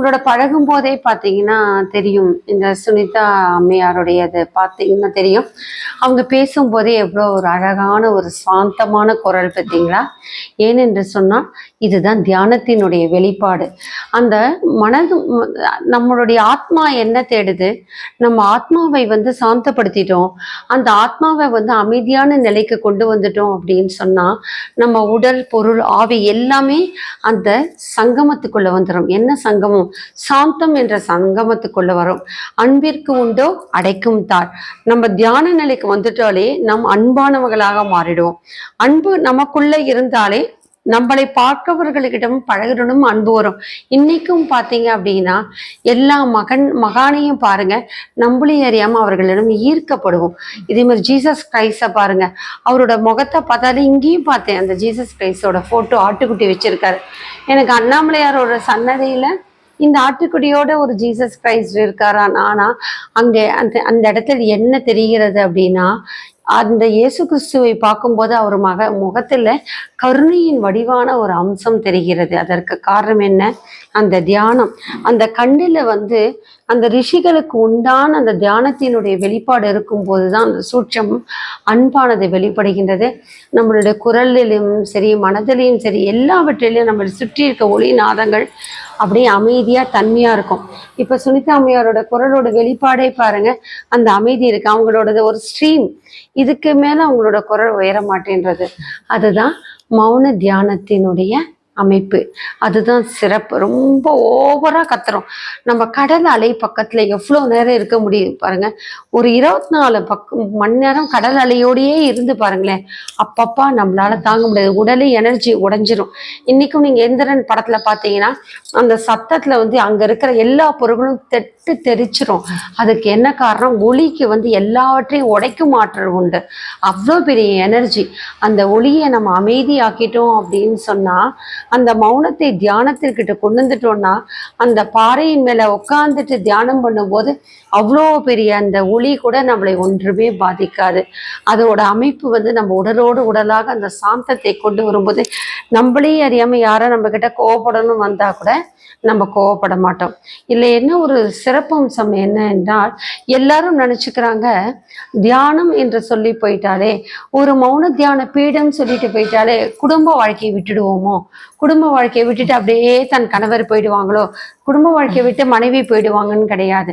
உங்களோட பழகும் போதே பார்த்தீங்கன்னா தெரியும். இந்த சுனிதா அம்மையாருடையது பார்த்தீங்கன்னா தெரியும். அவங்க பேசும்போதே எவ்வளோ ஒரு அழகான ஒரு சாந்தமான குரல் பார்த்தீங்களா? ஏனென்று சொன்னால் இதுதான் தியானத்தினுடைய வெளிப்பாடு. அந்த மனது நம்மளுடைய ஆத்மா என்ன தேடுது? நம்ம ஆத்மாவை வந்து சாந்தப்படுத்திட்டோம். அந்த ஆத்மாவை வந்து அமைதியான நிலைக்கு கொண்டு வந்துட்டோம் அப்படின்னு சொன்னால் நம்ம உடல் பொருள் ஆவி எல்லாமே அந்த சங்கமத்துக்குள்ளே வந்துடும் என்ன சங்கமம்? சாந்தம் என்ற சங்கமத்துக்குள்ள வரும். அன்பிற்கு உண்டோ அடைக்கும் தார் நம்ம தியான நிலைக்கு வந்துட்டாலே நம் அன்பானவர்களாக மாறிடுவோம். அன்பு நமக்குள்ள இருந்தாலே நம்மளை பார்க்கவர்களிடம் பழகிறனும் அன்பு வரும். இன்னைக்கும் பார்த்தீங்க அப்படின்னா எல்லா மகன் மகானையும் பாருங்க நம்மளையும் அறியாம அவர்களிடம் ஈர்க்கப்படுவோம். இதே மாதிரி ஜீசஸ் கிரைஸ்ட பாருங்க. அவரோட முகத்தை பார்த்தாலே இங்கேயும் பார்த்தேன். அந்த ஜீசஸ் கிரைஸ்டோட போட்டோ ஆட்டுக்குட்டி வச்சிருக்காரு. எனக்கு அண்ணாமலையாரோட சன்னதியில இந்த ஆட்டுக்குடியோட ஒரு ஜீசஸ் கிரைஸ்ட் இருக்காரா ஆனா அங்கே அந்த அந்த இடத்துல என்ன தெரிகிறது அப்படின்னா அந்த இயேசு கிறிஸ்துவை பார்க்கும்போது அவர் மக முகத்துல கருணையின் வடிவான ஒரு அம்சம் தெரிகிறது. அதற்கு காரணம் என்ன? அந்த தியானம். அந்த கண்ணில் வந்து அந்த ரிஷிகளுக்கு உண்டான அந்த தியானத்தினுடைய வெளிப்பாடு இருக்கும்போது தான் அந்த சூட்சம் அன்பானது வெளிப்படுகின்றது. நம்மளுடைய குரலிலும் சரி மனதிலையும் சரி எல்லாவற்றிலையும் நம்மளை சுற்றி இருக்க ஒளி நாதங்கள் அப்படியே அமைதியாக தன்மையாக இருக்கும். இப்போ சுனிதா அம்மையாரோட குரலோட வெளிப்பாடே பாருங்க. அந்த அமைதி இருக்கு. அவங்களோடது ஒரு ஸ்ட்ரீம் இதுக்கு மேலே அவங்களோட குரல் உயர மாட்டேன்றது. அதுதான் மௌன தியானத்தினுடைய அமைப்பு. அதுதான் சிறப்பு. ரொம்ப ஓவராக கத்துறோம். நம்ம கடல் அலை பக்கத்தில் எவ்வளோ நேரம் இருக்க முடியும் பாருங்க. ஒரு இருபத்தி நாலு பக்கம் மணி நேரம் கடல் அலையோடையே இருந்து பாருங்களேன். அப்பப்பா நம்மளால தாங்க முடியாது. உடலே எனர்ஜி உடஞ்சிரும். இன்னைக்கும் நீங்கள் எந்திரன் படத்தில் பார்த்தீங்கன்னா அந்த சத்தத்தில் வந்து அங்கே இருக்கிற எல்லா பொருட்களும் தெட்டு தெரிச்சிரும் அதுக்கு என்ன காரணம்? ஒளிக்கு வந்து எல்லாவற்றையும் உடைக்கும் ஆற்றல் உண்டு. அவ்வளோ பெரிய எனர்ஜி. அந்த ஒளியை நம்ம அமைதியாக்கிட்டோம் அப்படின்னு சொன்னால் அந்த மௌனத்தை தியானத்திற்கிட்ட கொண்டு வந்துட்டோம்னா அந்த பாறையின் மேல உட்காந்துட்டு தியானம் பண்ணும்போது அவ்வளோ பெரிய அந்த ஒளி கூட நம்மளை ஒன்றுமே பாதிக்காது. அதோட அமைப்பு வந்து நம்ம உடலோடு உடலாக அந்த சாந்தத்தை கொண்டு வரும்போது நம்மளே அறியாம யாரோ நம்ம கிட்ட கோவப்படணும் வந்தா கூட நம்ம கோவப்பட மாட்டோம். இல்லை என்ன ஒரு சிறப்பம்சம் என்ன என்றால் எல்லாரும் நினைச்சுக்கிறாங்க தியானம் என்று சொல்லி போயிட்டாலே ஒரு மௌன தியான பீடம் சொல்லிட்டு போயிட்டாலே குடும்ப வாழ்க்கையை விட்டுடுவோமோ? குடும்ப வாழ்க்கையை விட்டுட்டு அப்படியே தன் கணவர் போயிடுவாங்களோ? குடும்ப வாழ்க்கையை விட்டு மனைவி போயிடுவாங்கன்னு கிடையாது.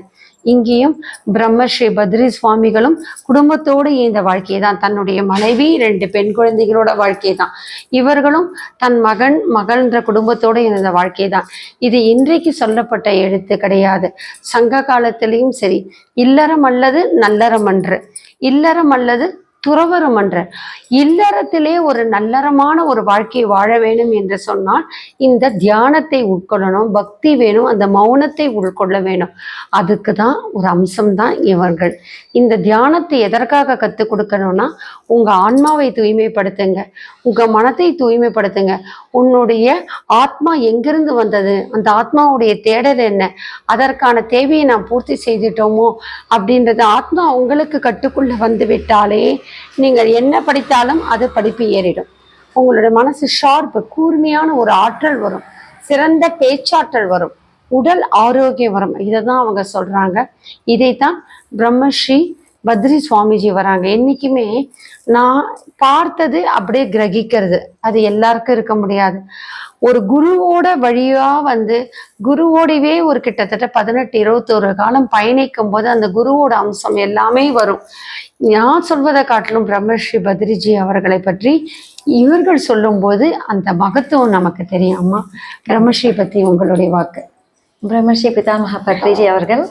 இங்கேயும் பிரம்மஸ்ரீ பத்ரி சுவாமிகளும் குடும்பத்தோடு இந்த வாழ்க்கையை தான். தன்னுடைய மனைவி ரெண்டு பெண் குழந்தைகளோட வாழ்க்கை தான். இவர்களும் தன் மகன் மகள்ன்ற குடும்பத்தோடு இருந்த வாழ்க்கை தான். இது இன்றைக்கு சொல்லப்பட்ட எழுத்து கிடையாது. சங்க காலத்திலையும் சரி இல்லறம் அல்லது நல்லறம் அன்று. இல்லறம் அல்லது துறவரம் என்ற இல்லறத்திலே ஒரு நல்லறமான ஒரு வாழ்க்கையை வாழ வேணும் என்று சொன்னால் இந்த தியானத்தை உட்கொள்ளணும் பக்தி வேணும் அந்த மௌனத்தை உட்கொள்ள வேணும். அதுக்கு தான் ஒரு அம்சம் தான் இவர்கள். இந்த தியானத்தை எதற்காக கற்றுக் கொடுக்கணும்னா உங்க ஆன்மாவை தூய்மைப்படுத்துங்க. உங்க மனத்தை தூய்மைப்படுத்துங்க. உன்னுடைய ஆத்மா எங்கிருந்து வந்தது? அந்த ஆத்மாவுடைய தேடல் என்ன? அதற்கான தேவையை நாம் பூர்த்தி செய்துட்டோமோ? அப்படின்றது ஆத்மா உங்களுக்கு கட்டுக்குள்ள வந்து விட்டாலே நீங்கள் என்ன படித்தாலும் அது படிப்பு ஏறிடும். உங்களுடைய மனசு ஷார்ப்பு கூர்மையான ஒரு ஆற்றல் வரும். சிறந்த பேச்சாற்றல் வரும். உடல் ஆரோக்கியம் வரும். இதை தான் அவங்க சொல்றாங்க. இதைத்தான் பிரம்மஸ்ரீ பத்ரி சுவாமிஜி வராங்க. என்னைக்குமே நான் பார்த்தது அப்படியே கிரகிக்கிறது. அது எல்லாருக்கும் இருக்க முடியாது. ஒரு குருவோட வழியா வந்து குருவோடவே ஒரு கிட்டத்தட்ட பதினெட்டு இருபத்தோரு காலம் பயணிக்கும் போது அந்த குருவோட அம்சம் எல்லாமே வரும். நான் சொல்வதை காட்டிலும் பிரம்மஸ்ரீ பத்ரிஜி அவர்களை பற்றி இவர்கள் சொல்லும்போது அந்த மகத்துவம் நமக்கு தெரியும். அம்மா பிரம்மஸ்ரீ பத்தி உங்களுடைய வாக்கு. பிரம்மஸ்ரீ பிதாமகா பத்ரிஜி அவர்கள்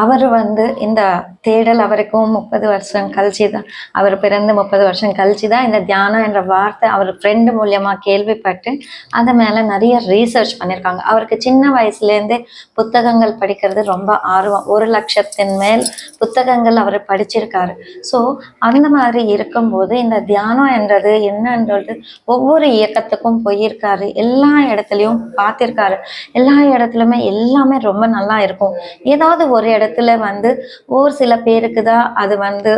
அவர் வந்து இந்த தேடல் அவருக்கும் முப்பது வருஷம் கழிச்சு தான் அவர் பிறந்து முப்பது வருஷம் கழிச்சு தான் இந்த தியானம் என்ற வார்த்தை அவர் ஃப்ரெண்டு மூலியமாக கேள்விப்பட்டு அது மேலே நிறைய ரீசர்ச் பண்ணியிருக்காங்க. அவருக்கு சின்ன வயசுலேருந்தே புத்தகங்கள் படிக்கிறது ரொம்ப ஆர்வம். ஒரு லட்சத்தின் மேல் புத்தகங்கள் அவர் படிச்சிருக்காரு. ஸோ அந்த மாதிரி இருக்கும்போது இந்த தியானம் என்றது என்னன்றது ஒவ்வொரு இயக்கத்துக்கும் போயிருக்காரு. எல்லா இடத்துலையும் பார்த்துருக்காரு. எல்லா இடத்துலையுமே எல்லாமே ரொம்ப நல்லா இருக்கும். ஏதாவது ஒரு இடத்துல வந்து ஒரு சில பேருக்கு தான் அது வந்து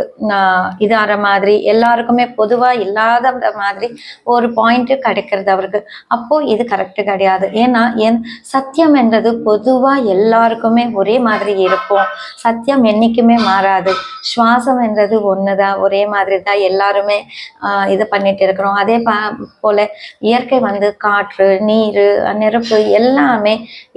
இதாகிற மாதிரி எல்லாருக்குமே பொதுவாக இல்லாத மாதிரி ஒரு பாயிண்ட் கிடைக்கிறது அவருக்கு. அப்போது இது கரெக்டு கிடையாது. ஏன்னா என் சத்தியம் என்றது பொதுவாக எல்லாருக்குமே ஒரே மாதிரி இருக்கும். சத்தியம் என்னைக்குமே மாறாது. சுவாசம் என்றது ஒன்று தான் ஒரே மாதிரி தான் எல்லாருமே இது பண்ணிட்டு இருக்கிறோம். அதே பா போல இயற்கை வந்து காற்று நீர் நெருப்பு எல்லாமே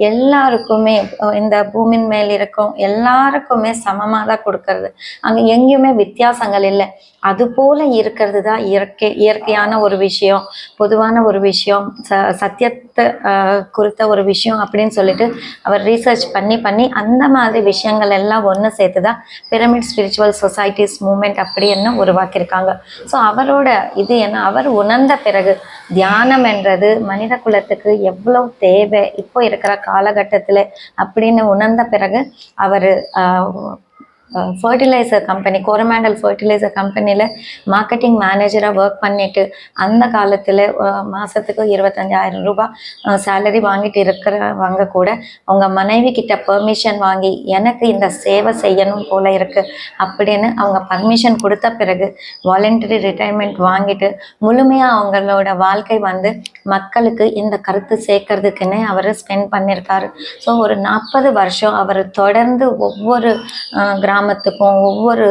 எல்லாருக்குமே இந்த பூமியின் மேல் இருக்கும். எல்லாருக்குமே சமமாக தான் கொடுக்கறது. அங்கே எங்கேயுமே வித்தியாசங்கள் இல்லை. அது போல இருக்கிறது தான் இயற்கை இயற்கையான ஒரு விஷயம் பொதுவான ஒரு விஷயம் ச சத்தியத்தை குறித்த ஒரு விஷயம் அப்படின்னு சொல்லிட்டு அவர் ரீசர்ச் பண்ணி பண்ணி அந்த மாதிரி விஷயங்கள் எல்லாம் ஒன்று சேர்த்து தான் பிரமிட் ஸ்பிரிச்சுவல் சொசைட்டிஸ் மூமெண்ட் அப்படின்னு உருவாக்கியிருக்காங்க. ஸோ அவரோட இது என்ன? அவர் உணர்ந்த பிறகு தியானம் என்றது மனித குலத்துக்கு எவ்வளவு தேவை? இப்போ இருக்கிற காலகட்டத்தில் அப்படின்னு உணர்ந்த பிறகு அவர் ஃபர்டிலைசர் கம்பெனி கோரமேண்டல் ஃபர்டிலைசர் கம்பெனியில் மார்க்கெட்டிங் மேனேஜராக ஒர்க் பண்ணிட்டு அந்த காலத்தில் மாதத்துக்கு இருபத்தஞ்சாயிரம் ரூபாய் சேலரி வாங்கிட்டு இருக்கிறவங்க கூட அவங்க மனைவி கிட்ட பெர்மிஷன் வாங்கி எனக்கு இந்த சேவை செய்யணும் போல இருக்குது அப்படின்னு அவங்க பர்மிஷன் கொடுத்த பிறகு வாலண்டரி ரிட்டையர்மெண்ட் வாங்கிட்டு முழுமையாக அவங்களோட வாழ்க்கை வந்து மக்களுக்கு இந்த கருத்து சேர்க்கறதுக்குன்னு அவர் ஸ்பெண்ட் பண்ணியிருக்காரு ஸோ ஒரு நாற்பது வருஷம் அவர் தொடர்ந்து ஒவ்வொரு கிராம கிராமத்துக்கும் ஒவ்வொரு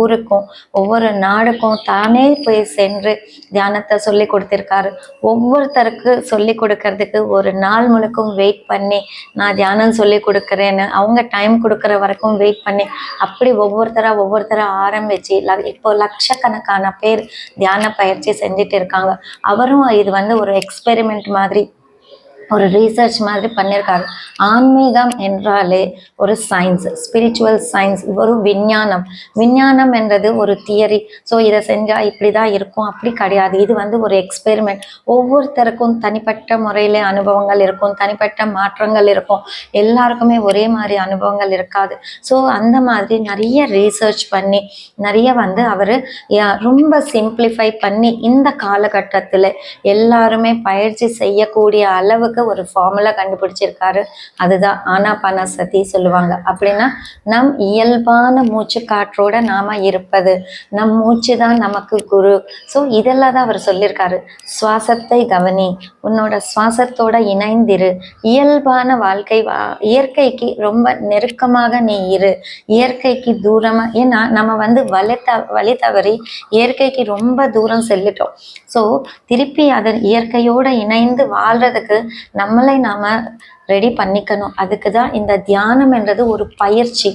ஊருக்கும் ஒவ்வொரு நாடுக்கும் தானே போய் சென்று தியானத்தை சொல்லி கொடுத்துருக்காரு. ஒவ்வொருத்தருக்கு சொல்லி கொடுக்கறதுக்கு ஒரு நாள் முழுக்கும் வெயிட் பண்ணி நான் தியானம் சொல்லி கொடுக்குறேன்னு அவங்க டைம் கொடுக்குற வரைக்கும் வெயிட் பண்ணி அப்படி ஒவ்வொருத்தராக ஒவ்வொருத்தராக ஆரம்பித்து இப்போ லட்சக்கணக்கான பேர் தியான பயிற்சி செஞ்சுட்டு இருக்காங்க. அவரும் இது வந்து ஒரு எக்ஸ்பெரிமெண்ட் மாதிரி ஒரு ரீசர்ச் மாதிரி பண்ணியிருக்காரு ஆன்மீகம் என்றாலே ஒரு சயின்ஸ் ஸ்பிரிச்சுவல் சயின்ஸ் ஒரு விஞ்ஞானம். விஞ்ஞானம் என்றது ஒரு தியரி ஸோ இதை செஞ்சால் இப்படி தான் இருக்கும் அப்படி கிடையாது. இது வந்து ஒரு எக்ஸ்பெரிமெண்ட் ஒவ்வொருத்தருக்கும் தனிப்பட்ட முறையில் அனுபவங்கள் இருக்கும் தனிப்பட்ட மாற்றங்கள் இருக்கும். எல்லாருக்குமே ஒரே மாதிரி அனுபவங்கள் இருக்காது. ஸோ அந்த மாதிரி நிறைய ரீசர்ச் பண்ணி நிறைய வந்து அவர் ரொம்ப சிம்பிளிஃபை பண்ணி இந்த காலகட்டத்தில் எல்லாருமே பயிற்சி செய்யக்கூடிய அளவுக்கு ஒரு ஃபார்முலா கண்டுபிடிச்சிருக்காரு. அதுதான் ஆனாபான சதி சொல்லுவாங்க. அப்படின்னா நம் இயல்பான மூச்சு காற்றோட நாம இருப்பது. நம் மூச்சு தான் நமக்கு குரு. ஸோ இதெல்லாம் தான் அவர் சொல்லியிருக்காரு சுவாசத்தை கவனி. உன்னோட சுவாசத்தோட இணைந்திரு. இயல்பான வாழ்க்கை வா- இயற்கைக்கு ரொம்ப நெருக்கமாக நீ இரு. இயற்கைக்கு தூரமாக ஏன்னா நம்ம வந்து வழி த வழி தவறி இயற்கைக்கு ரொம்ப தூரம் செல்லிட்டோம். ஸோ திருப்பி அதன் இயற்கையோட இணைந்து வாழ்றதுக்கு நம்மளை நாம ரெடி பண்ணிக்கணும். அதுக்கு தான் இந்த தியானம் என்றது ஒரு பயிற்சி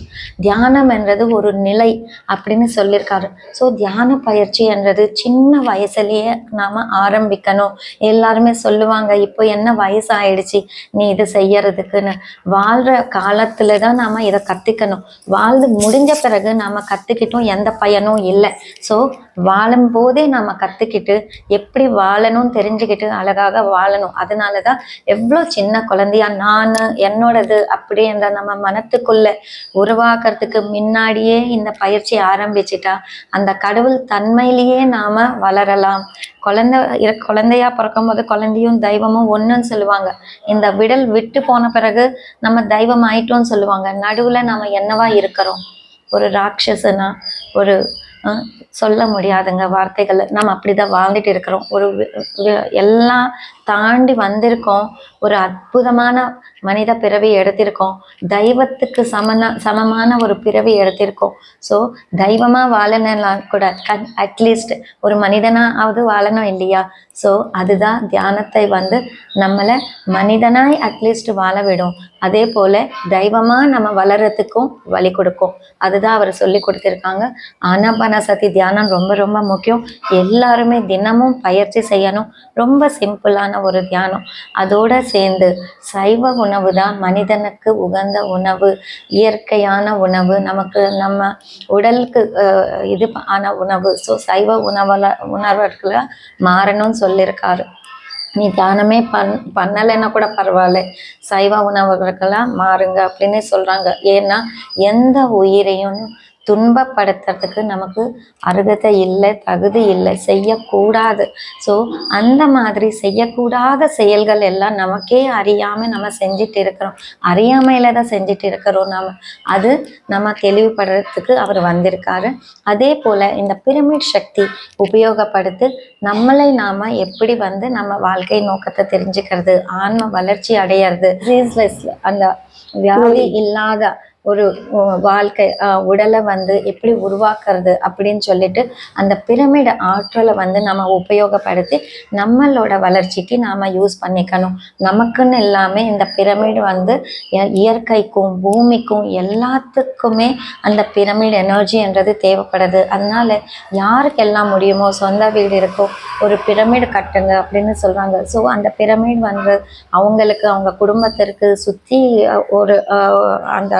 தியானம் என்றது ஒரு நிலை அப்படின்னு சொல்லியிருக்காரு ஸோ தியான பயிற்சி என்றது சின்ன வயசுலேயே நாம் ஆரம்பிக்கணும். எல்லாருமே சொல்லுவாங்க இப்போ என்ன வயசாயிடுச்சு? நீ இது செய்யறதுக்குன்னு. வாழ்கிற காலத்தில் தான் நாம் இதை கற்றுக்கணும் வாழ்ந்து முடிஞ்ச பிறகு நாம் கற்றுக்கிட்டோம் எந்த பயனும் இல்லை. ஸோ வாழும் போதே நாம் கற்றுக்கிட்டு எப்படி வாழணும்னு தெரிஞ்சுக்கிட்டு அழகாக வாழணும். அதனால தான் எவ்வளோ சின்ன குழந்தையா நான் என்னோடது அப்படின்ற நம்ம மனத்துக்குள்ள உருவாக்குறதுக்கு முன்னாடியே இந்த பயிற்சி ஆரம்பிச்சிட்டா அந்த கடவுள் தன்மையிலேயே நாம வளரலாம். குழந்தை குழந்தையா பிறக்கும் போது குழந்தையும் தெய்வமும் ஒன்றுன்னு சொல்லுவாங்க. இந்த விடல் விட்டு போன பிறகு நம்ம தெய்வம் ஆயிட்டோம்னு சொல்லுவாங்க. நடுவுல நாம என்னவா இருக்கிறோம்? ஒரு ராட்சசனா? ஒரு சொல்ல முடியாதுங்க வார்த்தைகள் நம்ம அப்படிதான் வாழ்ந்துட்டு இருக்கிறோம். ஒரு வி- எல்லாம் தாண்டி வந்திருக்கோம். ஒரு அற்புதமான மனித பிறவி எடுத்திருக்கோம். தெய்வத்துக்கு சமன சமமான ஒரு பிறவி எடுத்திருக்கோம். ஸோ தெய்வமாக வாழணும்லாம் கூட கண் அட்லீஸ்ட் ஒரு மனிதனாவது வாழணும் இல்லையா? ஸோ அதுதான் தியானத்தை வந்து நம்மளை மனிதனாய் அட்லீஸ்ட் வாழ விடும். அதே போல தெய்வமாக நம்ம வளர்றதுக்கும் வழி கொடுக்கும். அதுதான் அவர் சொல்லி கொடுத்துருக்காங்க. ஆனாபான சதி தியானம் ரொம்ப ரொம்ப முக்கியம். எல்லாருமே தினமும் பயிற்சி செய்யணும். ரொம்ப சிம்பிளான ஒரு தியானம். அதோட சேர்ந்து சைவ உணவு தான் மனிதனுக்கு உகந்த உணவு. இயற்கையான உணவு. நமக்கு நம்ம உடலுக்கு இது ஆன உணவு. ஸோ சைவ உணவுல உணர்வர்களை மாறணும்னு சொல்லியிருக்காரு நீ தியானமே பண் பண்ணலைன்னா கூட பரவாயில்ல. சைவ உணவுகளுக்கெல்லாம் மாறுங்க அப்படின்னு சொல்றாங்க. ஏன்னா எந்த உயிரையும் துன்பப்படுத்துறதுக்கு நமக்கு அருகதை இல்லை தகுதி இல்லை செய்யக்கூடாது. ஸோ அந்த மாதிரி செய்யக்கூடாத செயல்கள் எல்லாம் நமக்கே அறியாமல் நம்ம செஞ்சுட்டு இருக்கிறோம். அறியாமையில தான் செஞ்சுட்டு இருக்கிறோம் நாம். அது நம்ம தெளிவுபடுறதுக்கு அவர் வந்திருக்காரு. அதே போல் இந்த பிரமிட் சக்தி உபயோகப்படுத்தி நம்மளை நாம் எப்படி வந்து நம்ம வாழ்க்கை நோக்கத்தை தெரிஞ்சுக்கிறது ஆன்ம வளர்ச்சி அடையிறது அந்த வியாதி இல்லாத ஒரு வாழ்க்கை உடலை வந்து எப்படி உருவாக்குறது அப்படின்னு சொல்லிட்டு அந்த பிரமிடு ஆற்றலை வந்து நம்ம உபயோகப்படுத்தி நம்மளோட வளர்ச்சிக்கு நாம் யூஸ் பண்ணிக்கணும். நமக்குன்னு எல்லாமே இந்த பிரமிடு வந்து இயற்கைக்கும் பூமிக்கும் எல்லாத்துக்குமே அந்த பிரமிட் எனர்ஜின்றது தேவைப்படுது. அதனால் யாருக்கெல்லாம் முடியுமோ சொந்த வீடு இருக்கோ ஒரு பிரமிடு கட்டுங்க அப்படின்னு சொல்கிறாங்க ஸோ அந்த பிரமிட் வந்து அவங்களுக்கு அவங்க குடும்பத்திற்கு சுற்றி ஒரு அந்த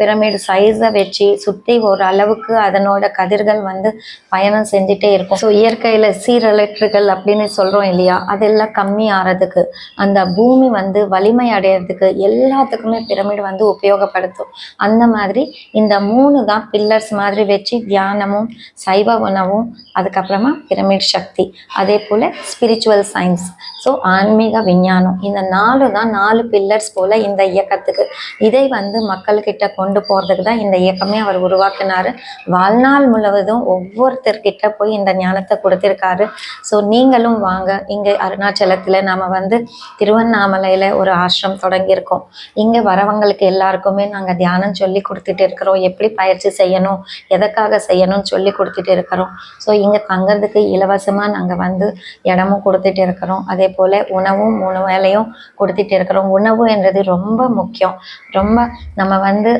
பிரமிடு சைஸை வச்சு சுற்றி ஒரு அளவுக்கு அதனோட கதிர்கள் வந்து பயணம் செஞ்சுட்டே இருக்கும். ஸோ இயற்கையில் சீரலற்றுகள் அப்படின்னு சொல்கிறோம் இல்லையா? அதெல்லாம் கம்மி ஆகிறதுக்கு அந்த பூமி வந்து வலிமை அடையிறதுக்கு எல்லாத்துக்குமே பிரமிடு வந்து உபயோகப்படுத்தும். அந்த மாதிரி இந்த மூணு தான் பில்லர்ஸ் மாதிரி வச்சு தியானமும் சைவ உணவும் அதுக்கப்புறமா பிரமிட் சக்தி. அதே போல் ஸ்பிரிச்சுவல் சயின்ஸ் ஸோ ஆன்மீக விஞ்ஞானம். இந்த நாலு தான் நாலு பில்லர்ஸ் போல் இந்த இயக்கத்துக்கு. இதை வந்து மக்கள்கிட்ட கொண்டு போகிறதுக்கு தான் இந்த இயக்கமே அவர் உருவாக்கினார். வாழ்நாள் முழுவதும் ஒவ்வொருத்தர்கிட்ட போய் இந்த ஞானத்தை கொடுத்துருக்காரு. ஸோ நீங்களும் வாங்க. இங்கே அருணாச்சலத்தில் நாம் வந்து திருவண்ணாமலையில் ஒரு ஆசிரம் தொடங்கியிருக்கோம். இங்கே வரவங்களுக்கு எல்லாருக்குமே நாங்கள் தியானம் சொல்லி கொடுத்துட்டு இருக்கிறோம். எப்படி பயிற்சி செய்யணும்? எதற்காக செய்யணும்னு சொல்லி கொடுத்துட்டு இருக்கிறோம். ஸோ இங்கே தங்கறதுக்கு இலவசமாக நாங்கள் வந்து இடமும் கொடுத்துட்டு இருக்கிறோம். அதே போல் உணவும் மூணு வேலையும் கொடுத்துட்டு இருக்கிறோம். உணவு என்றது ரொம்ப முக்கியம். ரொம்ப நம்ம வந்து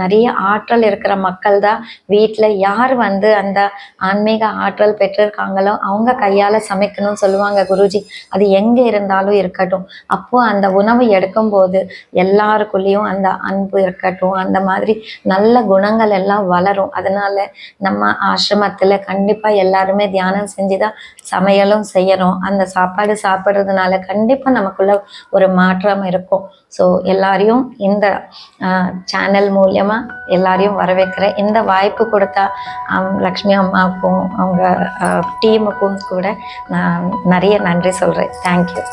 நிறைய ஆற்றல் இருக்கிற மக்கள் தான் வீட்டில் யார் வந்து அந்த ஆன்மீக ஆற்றல் பெற்றிருக்காங்களோ அவங்க கையால் சமைக்கணும்னு சொல்லுவாங்க குருஜி. அது எங்கே இருந்தாலும் இருக்கட்டும். அப்போ அந்த உணவு எடுக்கும்போது எல்லாருக்குள்ளேயும் அந்த அன்பு இருக்கட்டும் அந்த மாதிரி நல்ல குணங்கள் எல்லாம் வளரும். அதனால நம்ம ஆசிரமத்தில் கண்டிப்பாக எல்லாருமே தியானம் செஞ்சு தான் சமையலும் செய்யணும். அந்த சாப்பாடு சாப்பிட்றதுனால கண்டிப்பாக நமக்குள்ள ஒரு மாற்றம் இருக்கும். ஸோ எல்லாரையும் இந்த சேனல் மூலியமாக எல்லாரையும் வரவேற்கிறேன். இந்த வாய்ப்பு கொடுத்தா லக்ஷ்மி அம்மாவுக்கும் அவங்க டீமுக்கும் கூட நான் நிறைய நன்றி சொல்கிறேன் தேங்க்யூ